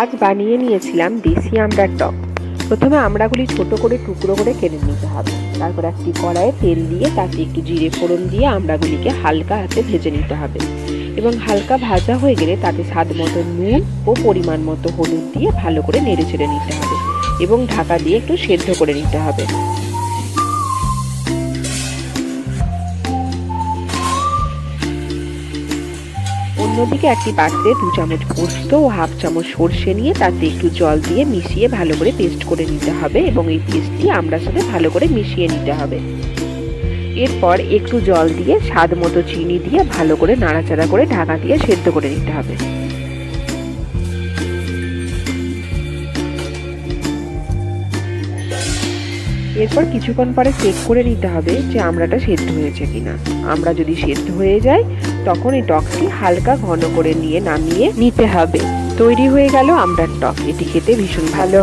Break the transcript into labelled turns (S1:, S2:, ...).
S1: আজ বানিয়ে নিয়েছিলাম দেশি আমড়ার টক। প্রথমে আমড়াগুলি ছোট করে টুকরো করে কেটে নিতে হবে। তারপর একটি কড়াইয়ে তেল দিয়ে তাতে একটু জিরে ফোড়ন দিয়ে আমড়াগুলিকে হালকা হাতে ভেজে নিতে হবে। এবং হালকা ভাজা হয়ে গেলে তাতে স্বাদ মতো নুন ও পরিমাণ মতো হলুদ দিয়ে ভালো করে নেড়ে চেড়ে নিতে হবে। এবং ঢাকা দিয়ে একটু সেদ্ধ করে নিতে হবে। অন্যদিকে একটি পাত্রে দু চামচ পোস্ত ও হাফ চামচ সর্ষে নিয়ে তাতে একটু জল দিয়ে মিশিয়ে ভালো করে পেস্ট করে নিতে হবে এবং এই পেস্টটি আমড়ার সাথে ভালো করে মিশিয়ে নিতে হবে। এরপর একটু জল দিয়ে স্বাদ মতো চিনি দিয়ে ভালো করে নাড়াচাড়া করে ঢাকা দিয়ে সেদ্ধ করে নিতে হবে। এরপর কিছুক্ষণ পরে চেক করে নিতে হবে যে আমড়াটা সেদ্ধ হয়েছে কিনা। আমরা যদি সেদ্ধ হয়ে যায়, তখন এই টকটি হালকা ঘন করে নিয়ে নামিয়ে নিতে হবে। তৈরি হয়ে গেল আমড়ার টক। এটি খেতে ভীষণ ভালো